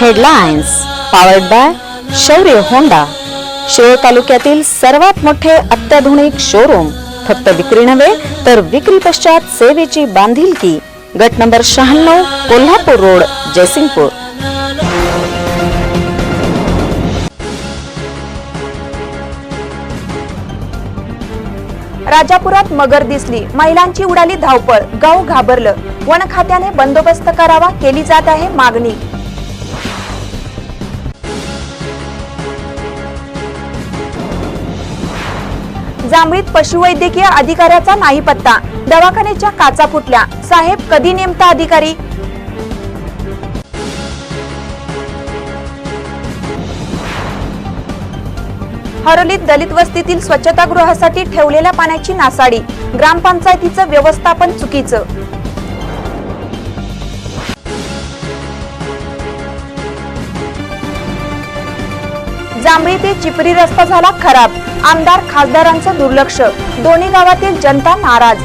Headlines powered by Shaurya Honda Shirol तालुक्यातील सर्वात मोठे अत्याधुनिक शोरूम फक्त विक्री नव्हे तर विक्री पश्चात सेवेची बांधिलकी. गट नंबर शहाण्णव कोल्हापूर रोड जयसिंगपूर. राजापुरात मगर दिसली. महिलांची उडाली धावपळ. गाव घाबरलं. वन खात्याने बंदोबस्त करावा केली जात आहे मागणी. जांभळीत पशुवैद्यकीय अधिकाऱ्याचा नाही पत्ता. दवाखान्याच्या काचा फुटल्या. साहेब कधी नेमता अधिकारी? हरोलीत दलित वस्तीतील स्वच्छतागृहासाठी ठेवलेल्या पाण्याची नासाडी. ग्रामपंचायतीचं व्यवस्थापन चुकीचं. जांभळी ते चिपरी रस्ता झाला खराब. आमदार खासदारांचं दुर्लक्ष. दोन्ही गावातील जनता नाराज.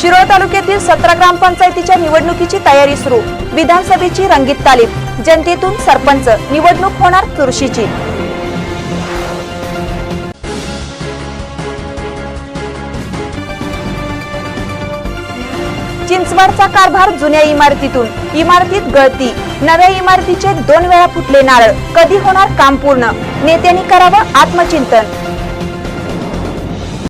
शिरोळ तालुक्यातील सतरा ग्रामपंचायतीच्या निवडणुकीची तयारी सुरू. विधानसभेची रंगीत तालीम. जनतेतून सरपंच. निवडणूक होणार चुरशीची. चिंचवडचा कारभार जुन्या इमारतीतून. इमारतीत गळती. नव्या इमारतीचे दोन वेळा फुटले नारळ. कधी होणार काम पूर्ण? नेत्यांनी करावं आत्मचिंतन.